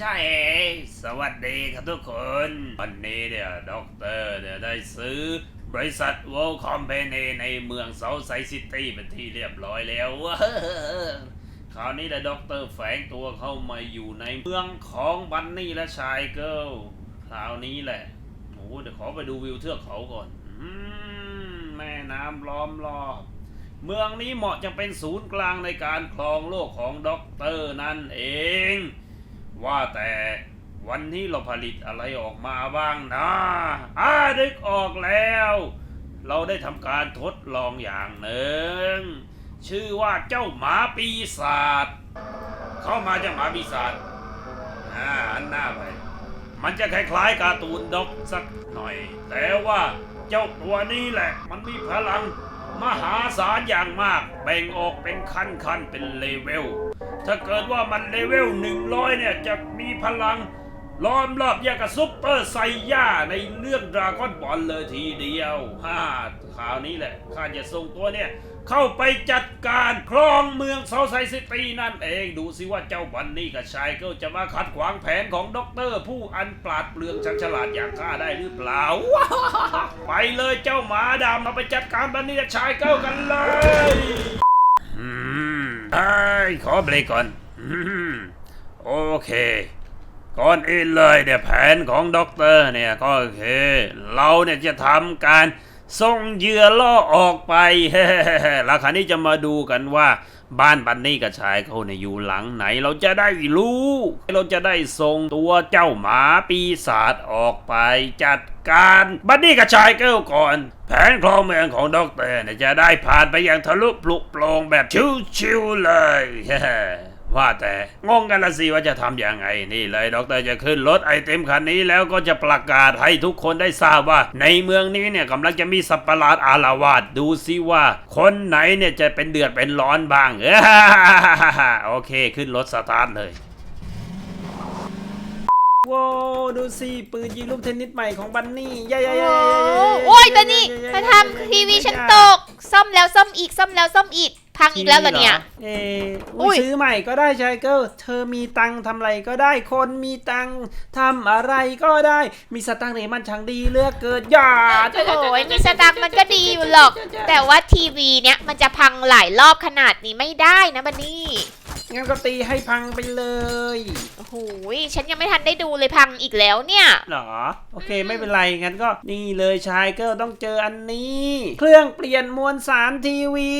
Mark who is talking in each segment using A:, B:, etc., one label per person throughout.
A: ใช่สวัสดีครับทุกคน วันนี้เนี่ยด็อกเตอร์เนี่ยได้ซื้อบริษัท World Company ในเมืองเซาท์ไซซิตี้เป็นที่เรียบร้อยแล้วคราวนี้แหละด็อกเตอร์แฝงตัวเข้ามาอยู่ในเมืองของบันนี่และชายเกิลคราวนี้แหละโอ้โหเดี๋ยวขอไปดูวิวเทือกเขาก่อนอแม่น้ำล้อมรอบเมืองนี้เหมาะจะเป็นศูนย์กลางในการครองโลกของด็อกเตอร์นั่นเอง ว่าแต่วันนี้เราผลิตอะไรออกมาบ้างนะอ่าดึกออกแล้ว เราได้ทำการทดลองอย่างหนึ่ง ชื่อว่าเจ้าหมาปีศาจเข้ามาเจ้าหมาปีศาจอ่าหันหน้าไป มันจะคล้ายๆการ์ตูนด็อกสักหน่อย แต่ว่าเจ้าตัวนี้แหละ มันมีพลังมหาศาลอย่างมาก แบ่งออกเป็นขั้นๆเป็นเลเวล ถ้าเกิดว่ามันเลเวล 100 เนี่ย จะมีพลังล้อมรอบยากับซุปเปอร์ไซย่าในเรื่องดราก้อนบอลเลยทีเดียวฮ่าคราวนี้แหละข้าจะส่งตัวเนี่ย เข้าไปจัดการครองเมืองเซาไซซิตี้นั่นเอง ดูสิว่าเจ้าบันนี่กับชายเกิลจะมาขัดขวางแผนของด็อกเตอร์ ผู้อันปราดเปลืองชันฉลาดอย่างข้าได้หรือเปล่า ไปเลยเจ้าหมาดำเราไปจัดการบันนี่กับชายเกิลกันเลยอืม ยขอเบรกก่อนโอเค ก่อนอื่นเลยเนี่ยแผนของด็อกเตอร์เนี่ยก็คือเราเนี่ยจะทำการ ส่งเหยื่อล่อออกไปแล้วคานี้จะมาดูกันว่า บ้านบันนี่กับชายเขาเนี่ยอยู่หลังไหน เราจะได้รู้ เราจะได้ส่งตัวเจ้าหมาปีศาจออกไป จัดการบันนี่กับชายเกิลก่อน แผนครองเมืองของด็อกเตอร์เนี่ยจะได้ผ่านไปอย่างทะลุปลุกโปรงแบบชิวๆเลย ว่าแต่งงกันละสิว่าจะทำยังไง นี่เลยด็อกเตอร์จะขึ้นรถไอเต็มคันนี้แล้วก็จะประกาศให้ทุกคนได้ทราบว่า ในเมืองนี้เนี่ยกำลังจะมีสัประหลาดอาละวาดดูซิว่า คนไหนเนี่ยจะเป็นเดือดเป็นร้อนบ้างเออโอเคขึ้นรถสตาร์ทเลยว้าวดูสิปืนยิงลูกเทนนิสใหม่ของบันนี่ย่า
B: โอ้โหโอ้ยตัวนี้มาทำทีวีฉันตก ซ่อมแล้วซ่อมอีกซ่อมแล้วซ่อมอีก พังอีกแล้วเหรอเนี่ย
A: เออ
B: อุ๊
A: อุ๊ย
B: ย
A: ซื้อใหม่ก็ได้ชายเกิลเธอมีตังค์ทำอะไรก็ได้คนมีตังค์ทำอะไรก็ได้ มีสตังค์เนี่ยมันช่างดีเหลือกเกิดอย่า
B: โอ้ยมีสตังค์มันก็ดีอยู่หรอก แต่ว่าทีวีเนี่ยมันจะพังหลายรอบขนาดนี้ไม่ได้นะบันนี่
A: งั้นก็ตีให้พังไปเลย
B: โอ้โหยฉันยังไม่ทันได้ดูเลยพังอีกแล้วเนี่ย
A: เหรอ โอเคไม่เป็นไรงั้นก็นี่เลยชายเกิลต้องเจออันนี้ เครื่องเปลี่ยนมวลสารทีวี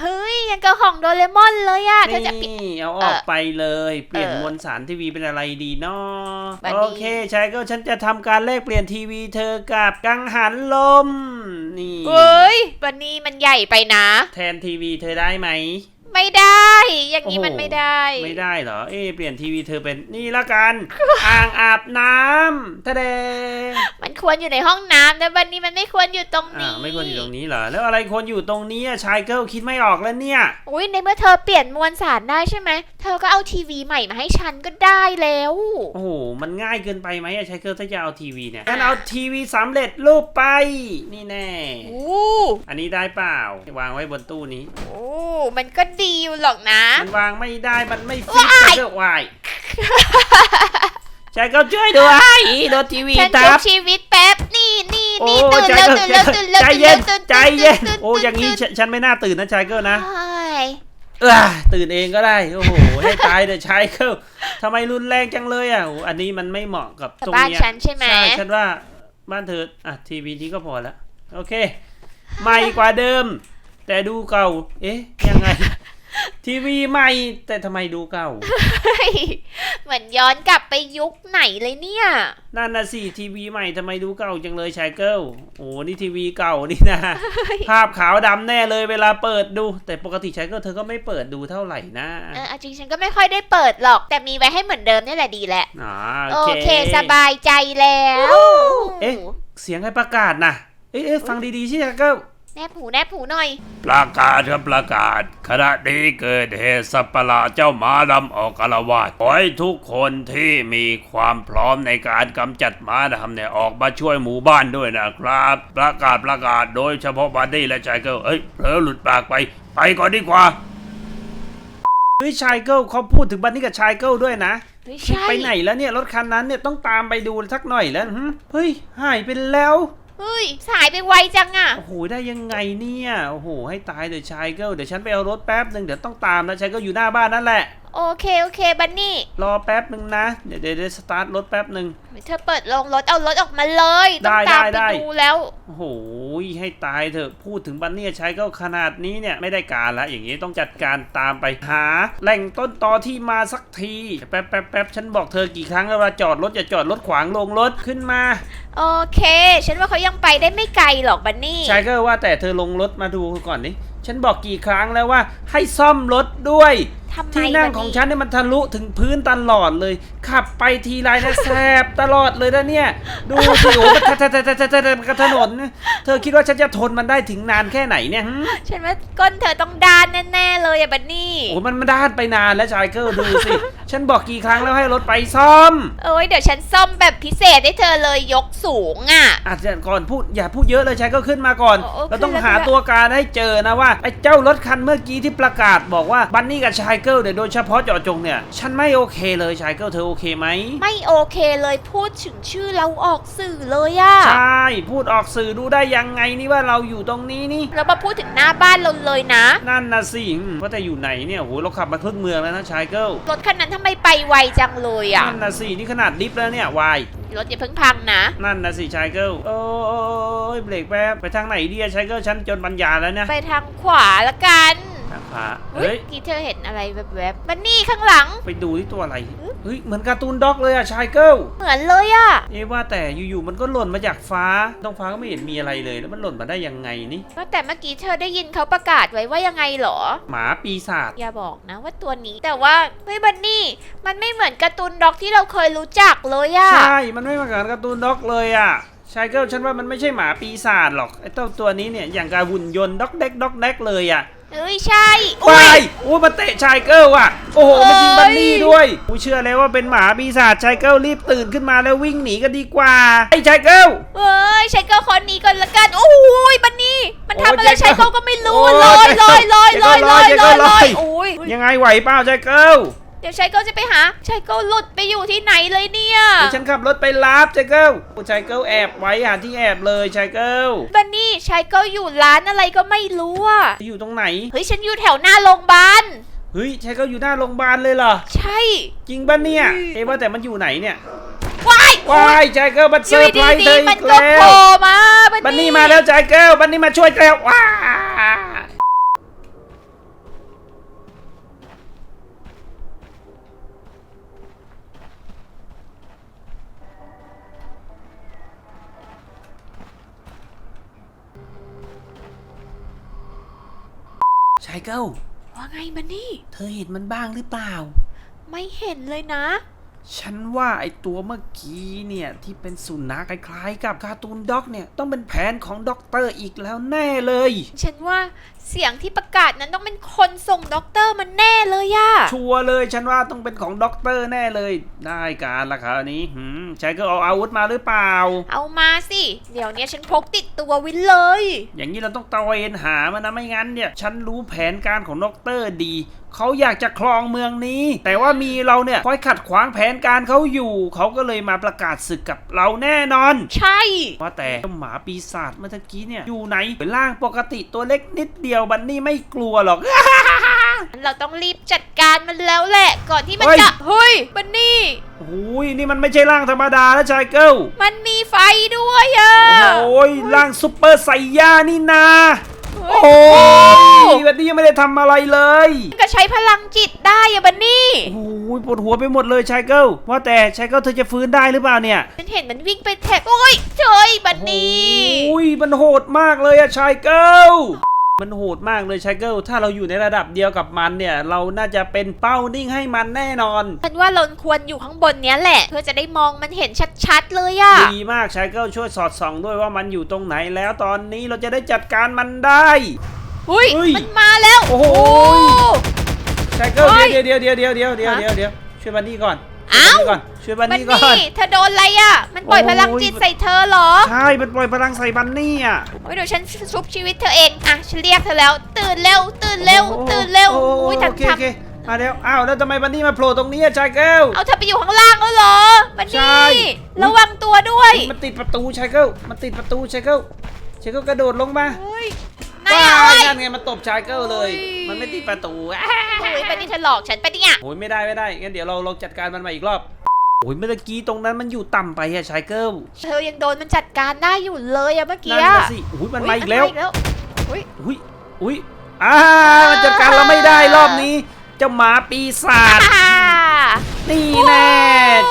B: เฮ้ยยังกับของโดเรมอนเลยอะเธอจะปิด
A: นี่เอาออกไปเลย เปลี่ยนมวลสารทีวีเป็นอะไรดีเนาะ
B: บัดนี้
A: โอเคชายเกิลฉันจะทำการแลกเปลี่ยนทีวีเธอกับกังหันลม นี่
B: เฮ้ยบันนี่มันใหญ่ไปนะ
A: แทนทีวีเธอได้ไหม
B: ไม่ได้ อย่างนี้มัน
A: โอ้โห
B: ไม่ได้
A: ไม่ได้เหรอ เอ๊ะเปลี่ยนทีวีเธอเป็นนี่ละกัน อ่างอาบน้ำทะเด
B: มันควรอยู่ในห้องน้ำแต่บันนี่มันไม่ควรอยู่ตรง
A: อ่า
B: นี้
A: วไม่ควรอยู่ตรงนี้เหรอ แล้วอะไรควรอยู่ตรงนี้อะชายเกิลคิดไม่ออกแล้วเนี่ย
B: อุ้ยในเมื่อเธอเปลี่ยนมวลสารได้ใช่ไหม เธอก็เอาทีวีใหม่มาให้ฉันก็ได้แล้ว
A: โอ้โห มันง่ายเกินไปไหมอะชายเกิลถ้าจะเอาทีวีเนี่ยงั้นเอาทีวีสำเร็จรูปไป นี่แน่
B: โอ้
A: อันนี้ได้เปล่า วางไว้บนตู้นี้
B: โอ้ มันก็ดีอยู่หรอกนะ
A: มันวางไม่ได้มันไม่ฟิต
B: ว้าย
A: ชายเกิลวายชายเกิลช่วยด้วยโดนทีวี
B: ฉัน
A: ทั
B: จ
A: บ
B: บชีวิตแป๊บนี่นี่
A: โอ้
B: นี่ตื่น
A: ใจ
B: แล้ว
A: เกิ
B: ตื่
A: น
B: นแล้วตื่นแล้ว
A: ใจ
B: ตื่น
A: เย็
B: แล้ว
A: น
B: ตื่น
A: ใจเย็น
B: ตื่
A: โอ้อย่างนี้
B: นี้
A: ฉันฉันไม่น่าตื่นนะชายเกิลนะ
B: ใช่
A: เออตื่นเองก็ได้ โอ้โห ให้ตายเถอะชายเกิลทำไมรุนแรงจังเลยอะโอ้อันนี้มันไม่เหมาะกับตรง
B: บ้าน
A: เนี้ย
B: ฉันใช่ไหม
A: ใช่ฉันว่าบ้านเธออะทีวีนี้ก็พอแล้วโอเค ใหม่กว่าเดิม แต่ดูเก่า เอ๊ะ ยังไง ทีวีใหม่ แต่ทำไมดูเก่า
B: เฮ้ยเหมือนย้อนกลับไปยุคไหนเลยเนี่ย
A: นั่นนะสิทีวีใหม่ทำไมดูเก่าจังเลยชายเกิลโอ้นี่ทีวีเก่านี่นะ ภาพขาวดำแน่เลยเวลาเปิดดู แต่ปกติชายเกิลเธอก็ไม่เปิดดูเท่าไหร่นะ
B: เออเอาจริงฉันก็ไม่ค่อยได้เปิดหรอก แต่มีไว้ให้เหมือนเดิมนี่แหละดีแหละ
A: อ๋อ
B: โอ
A: โอ
B: เคสบายใจแล้ว
A: เอ๊ะเสียงใครประกาศนะเอ๊ะเอ๊ะฟังดีๆใช่ชายเกิล
B: แนบหูแนบหูหน่อย
A: ประกาศครับประกาศขณะนี้เกิดเหตุสัตว์ประหลาดเจ้าหมาดำออกอาละวาดขอให้ทุกคนที่มีความพร้อมในการกำจัดหมาดำเนี่ยออกมาช่วยหมู่บ้านด้วยนะครับ ประกาศประกาศโดยเฉพาะบัดดี้และชายเกิลเอ้ยเผลอหลุดปากไป ไปก่อนดีกว่าเฮ้ยชายเกิลเขาพูดถึงบัดดี้กับชายเกิลด้วยนะ
B: เฮ้ย
A: มัน
B: ใช่
A: ไปไหนแล้วเนี่ยรถคันนั้นเนี่ยต้องตามไปดูสักหน่อยแล้วหึเฮ้ยหายไปแล้ว
B: เฮ้ย สายไปไวจังอะ
A: โอ้โหได้ยังไงเนี่ย โอ้โหให้ตายเดี๋ยวชายเกิลเดี๋ยวฉันไปเอารถแป๊บหนึ่งเดี๋ยวต้องตามนะชายเกิลอยู่หน้าบ้านนั่นแหละ
B: โอเคโอเคบันนี่
A: รอแป๊บหนึ่งนะ เดี๋ยวเดี๋ยวเดี๋ยวสตาร์ทรถแป๊บหนึ่ง
B: เธอเปิดโรงรถเอารถออกมาเลยต้อง
A: ได้
B: ตาม
A: ได้
B: ไป
A: ได้
B: ดูแล้ว
A: โอ้โหให้ตายเถอะพูดถึงบันเนี่ยชายเกิลขนาดนี้เนี่ยไม่ได้การละอย่างนี้ต้องจัดการตามไปหา แหล่งต้นตอที่มาสักทีแป๊บแป๊บแป๊บฉันบอกเธอกี่ครั้งแล้วว่าจอดรถอย่าจอดรถขวางลงรถขึ้นมา
B: โอเค ฉันว่าเขายังไปได้ไม่ไกลหรอกบันนี่
A: ชายเกิลว่าแต่เธอลงรถมาดูก่อนดิฉันบอกกี่ครั้งแล้วว่าให้ซ่อมรถด้วย
B: ทำไม
A: ที่นั่ง
B: บั
A: ของฉันเนี่ยมันทะลุถึงพื้นตลอดเลย ขับไปทีไรนะแสบตลอดเลยนะเนี่ย ดูสิโอ้มันแทะแทะแทะแทะแทะแทะกับถนนเนี่ยเธอคิดว่าฉันจะทนมันได้ถึงนานแค่ไหนเนี่ยหึ
B: ฉันว่าก้นเธอต้องด้านแน่ๆเลยอะบันนี่
A: โอ้มันมาด้านไปนานแล้วชายเกิลดูสิ ฉันบอกกี่ครั้งแล้วให้รถไปซ่อม
B: เอ้ยเดี๋ยวฉันซ่อมแบบพิเศษให้เธอเลยยกสูงอะ
A: อาจจะก่อนพูดอย่าพูดเยอะเลยชายเกิลขึ้นมาก่อน
B: โอ้โอเค
A: เราต้อง
B: แล้ว
A: หา
B: แล้ว
A: ตัวการให้เจอนะว่าไอ้เจ้ารถคันเมื่อกี้ที่ประกาศบอกว่าบันนี่กับชายเกิลเนี่ยโดยเฉพาะเจาะจงเนี่ย ฉันไม่โอเคเลยชายเกิลเธอโอเคไหม
B: ไม่โอเคเลยพูดถึงชื่อเราออกสื่อเลยอะ
A: ใช่ พูดออกสื่อดูได้ยังไงนี่ว่าเราอยู่ตรงนี้นี่
B: แล้วมาพูดถึงหน้าบ้านเราเลยนะ
A: นั่นนะสิอืมว่าแต่อยู่ไหนเนี่ยโหเราขับมาครึ่งเมืองแล้วนะชายเกิล
B: รถคันนั้นทำไมไปไวจังเลยอะ
A: นั่นนะสินี่ขนาดลิฟต์แล้วเนี่ยวาย
B: รถอย่าเพิ่งพังนะ
A: นั่นนะสิชายเกิลโอ้ยเบรกแป๊บไปทางไหนดีอะชายเกิลฉันจนปัญญาแล้วเนี่ย
B: ไปทางขวาละกัน
A: ทางขวา
B: เฮ้
A: เฮ้
B: ย
A: ย
B: กี่เธอเห็นอะไรแวบๆ บันนี่ข้างหลัง
A: ไปดูที่ตัวอะไร เฮ้ย เหมือนการ์ตูนด็อกเลยอะชายเกิล
B: เหมือนเลยอะ
A: เอ๊ะว่าแต่อยู่ๆมันก็หล่นมาจากฟ้าท้องฟ้าก็ไม่เห็นมีอะไรเลยแล้วมันหล่นมาได้ยังไงนี่
B: ว่าแต่เมื่อกี้เธอได้ยินเขาประกาศไว้ว่ายังไงเหรอ
A: หมาปีศาจ
B: อย่าบอกนะว่าตัวนี้ แต่ว่าเฮ้ยบันนี่มันไม่เหมือนการ์ตูนด็อกที่เราเคยรู้จักเลยอะ
A: ใช่ มันไม่เหมือนกับการ์ตูนด็อกเลยอะชายเกิลฉันว่ามันไม่ใช่หมาปีศาจหรอกไอ้เจ้าตัวนี้เนี่ยอย่างกับหุ่นยนต์ด็อกเด็กด็อกเด็กเลยอะ
B: เอ้ยใช่
A: ไป
B: อุ้ย
A: โอ้มันเตะชายเกิลว่ะ โอ้โหมันยิง
B: เอ้ย
A: บันนี่ด้วยกูเชื่อเลยว่าเป็นหมาปีศาจชายเกิลรีบตื่นขึ้นมาแล้ววิ่งหนีกันดีกว่า ไอ้ชายเกิล
B: เอ้ยใช้เกิลคนนี้ก่อนละกันโอ้ยบันนี่มันทำอะไร
A: โอ้ย
B: ใช้เกิลก็ไม่รู้
A: โอ้ย
B: ลอยลอยลอยลอยลอย
A: ใจ
B: ล
A: เกิ
B: อย
A: น
B: ล
A: ล
B: อ
A: อยย
B: โอ้ย
A: ยังไงไหวเปล่าชายเกิล
B: เดี๋ยวใช้เกิลจะไปหาใช้เกิลหลุดไปอยู่ที่ไหนเลยเนี่ย
A: เดี๋ยวฉันขับรถไปรับชายเกิลโอ้ชายเกิลแอบไว้หาที่แอบเลยชายเกิล
B: บันนี่ใช้เกิลอยู่ร้านอะไรก็ไม่รู้อะ
A: อยู่ตรงไหน
B: เฮ้ยฉันอยู่แถวหน้าโรงพยาบาล
A: เฮ้ยชายเกิลอยู่หน้าโรงพยาบาลเลยเหรอ
B: ใช่
A: จริงปะเนี่ยเอ๊ะว่าแต่มันอยู่ไหนเนี่ย
B: ว้าย
A: ว้ายชายเกิลมัน
B: อ
A: เซอยู่ร์ไพรส์
B: ดี
A: เธอ
B: ๆมั
A: อี
B: น
A: ก
B: ก็
A: แล้
B: โผ
A: ว
B: ล่มาบัน
A: บัน
B: นี่
A: นี่มาแล้วชายเกิลบันนี่มาช่วยแล้วว้า เกิล
B: ว่าไงบันนี่
A: เธอเห็นมันบ้างหรือเปล่า
B: ไม่เห็นเลยนะ
A: ฉันว่าไอตัวเมื่อกี้เนี่ยที่เป็นสุนัขคล้ายๆ กับการ์ตูนด็อกเนี่ยต้องเป็นแผนของด็อกเตอร์อีกแล้วแน่เลย
B: ฉันว่าเสียงที่ประกาศนั้นต้องเป็นคนส่งด็อกเตอร์มันแน่เลยอะ
A: ชัวร์เลยฉันว่าต้องเป็นของด็อกเตอร์แน่เลย ได้การละครับอันนี้หืมชายเกิลเอาอาวุธมาหรือเปล่า
B: เอามาสิ เดี๋ยวเนี้ยฉันพกติดตัวไวินเลย
A: อย่างนี้เราต้องตระเวนหามันนะไม่งั้นเนี่ย ฉันรู้แผนการของด็อกเตอร์ดีเขาอยากจะครองเมืองนี้ แต่ว่ามีเราเนี่ยคอยขัดขวางแผนการเขาอยู่ เขาก็เลยมาประกาศศึกกับเราแน่นอน
B: ใช่
A: ว่าแต่เจ้าหมาปีศาจเมื่อตะกี้เนี่ยอยู่ไหนเป็นร่างปกติตัวเล็กนิดเดียวบันนี่ไม่กลัวหรอก
B: เราต้องรีบจัดการมันแล้วแหละ ก่อนที่มัน
A: เฮ้ย
B: จะเฮ้ยบันนี่
A: โอ้ยนี่มันไม่ใช่ร่างธรรมดาแล้วชายเกิล
B: มันมีไฟด้วยอะ
A: โอ้ยร่างซุปเปอร์ไซย่านี่นา
B: เฮ้
A: โอ้
B: ย
A: ยวันนี้ยังไม่ได้ทำอะไรเลย
B: มันก็ใช้พลังจิตได้อะบันนี่
A: โอ้ยปวดหัวไปหมดเลยชายเกิลว่าแต่ชายเกิลเธอจะฟื้นได้หรือเปล่าเนี่ย
B: ฉันเห็นมันวิ่งไปแท็กโอ้ยเฉยบันนี่
A: โอ้ยมันโหดมากเลยอะชายเกิล มันโหดมากเลยชายเกิลถ้าเราอยู่ในระดับเดียวกับมันเนี่ย เราน่าจะเป็นเป้านิ่งให้มันแน่นอน
B: ฉันว่าเราควรอยู่ข้างบนเนี้ยแหละ เพื่อจะได้มองมันเห็นชัดๆเลยอะ
A: ดีมากชายเกิลช่วยสอดส่องด้วยว่ามันอยู่ตรงไหนแล้วตอนนี้เราจะได้จัดการมันได้
B: อุ้ย
A: เฮ้ย
B: มันมาแล้ว
A: โอ้โหชายเกิล
B: เฮ้ย
A: เดี๋ยวเดี๋ยวเดี๋ยวเดี๋ยวเดี๋ยวเดี๋ยว
B: ฮะ
A: เดี๋ยวเดี๋ยวช่วยบันนี่ก่อน
B: อ้าว
A: ช่วยบัน
B: บัน
A: นี่ก่อนช่วยบันนี่ก่อน
B: นี่เธอโดนอะไรอะมันปล่อย
A: โอ้ย
B: พลังจิตใส่เธอเหรอ
A: ใช่มันปล่อยพลังใส่บันนี่อะ
B: โอ้ยเดี๋ยวฉันชุบชีวิตเธอเอง อะ ฉันเรียกเธอแล้ว ตื่นเร็ว ตื่นเร็ว
A: โอ้โห
B: ตื่นเร็ว
A: โอ้โห
B: อุ้ย
A: โอ
B: ทำ
A: เค
B: ท
A: โอเคำมาเดี๋ยวอ้าวแล้วทำไมบันนี่มาโผล่ตรงนี้อะชายเกิล
B: เอาเธอไปอยู่ข้างล่างแล้วเหรอบัน
A: ใช่
B: นี่ ระวังตัวด้วย
A: มันติดประตูชายเกิลมันติดประตูชายเกิลชายเกิลกระโดดลงมา
B: เฮ้ยนาย
A: ว้า
B: เอา
A: ว
B: ไอ้
A: นั่นไงมันตบชายเกิลเลย
B: โอ้ย
A: มันไม่ติดประตูอะ
B: โอ้ยบันนี่เธอหลอกฉันไปะ เนี่ย
A: โอ้ยไม่ได้ไม่ได้งั้นเดี๋ยวเราลองจัดการมันมาอีกรอบโอ้ยเมื่อกี้ตรงนั้นมันอยู่ต่ำไปอะชายเกิล
B: เธอยังโดนมันจัดการได้อยู่เลยอะเมื่อกี้
A: นั่น
B: อะ
A: น่ะสิอุ้ยมัน
B: อุ๊ย
A: มาอีกแล้ว
B: มันมาอุ้ย
A: อุ้ยอุ้ยอ่ามันจัดการเราไม่ได้รอบนี้ เจ้าหมาปีศาจ
B: อ่า
A: นี่แน่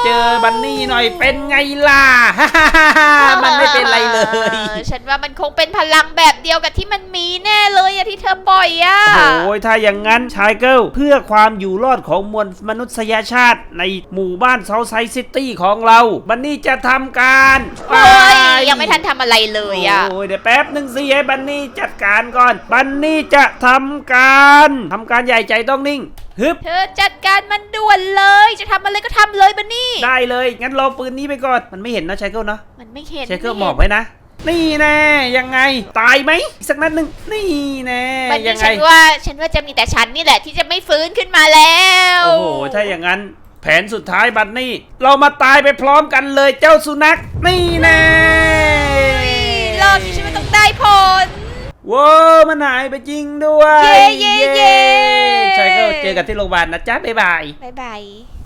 A: เจอบันนี่หน่อยเป็นไงล่ะ มันไม่เป็นไรเลย
B: ออฉันว่ามันคงเป็นพลังแบบเดียวกับที่มันมีแน่เลยอะที่เธอปล่อยอะ
A: โอ้ยถ้าอย่างนั้นชายเกิลเพื่อความอยู่รอดของมวลมนุษยชาติในหมู่บ้านเซาไซซิตี้ของเรา บันนี่จะทำการ
B: เฮ้ยยังไม่ทันทำอะไรเลยอะ
A: โอ้ยเดี๋ยวแป๊บหนึ่งสิให้บันนี่จัดการก่อน บันนี่จะทำการทำการใหญ่ใจต้องนิ่งฮึบ
B: เธอจัดการมันด่วนเลยจะทำอะไรก็ทำเลยบันนี่
A: ได้เลยงั้นรอปืนนี้ไปก่อนมันไม่เห็นนะชายเกิลเนาะ
B: มันไม่เห็น
A: ชายเกิล
B: ไห
A: มอบไว้นะนี่แน่ยังไงตายไหมอีกสักนัดหนึ่งนี่แน่
B: บัน
A: ยั
B: นี่
A: งไง
B: ฉันว่าฉันว่าจะมีแต่ฉันนี่แหละที่จะไม่ฟื้นขึ้นมาแล้ว
A: โอ้โหถ้าอย่างนั้น แผนสุดท้ายบันนี่เรามาตายไปพร้อมกันเลยเจ้าสุนัขนี่แน่
B: รอบนี้ฉันไม่ต้องได้ผล
A: ว้าวมันหายไปจริงด้วย
B: เย้เย้เย้
A: ชายเกิลเจอกันที่โรงพยาบาลนะจ๊ะ บ๊ายบาย
B: บายบาย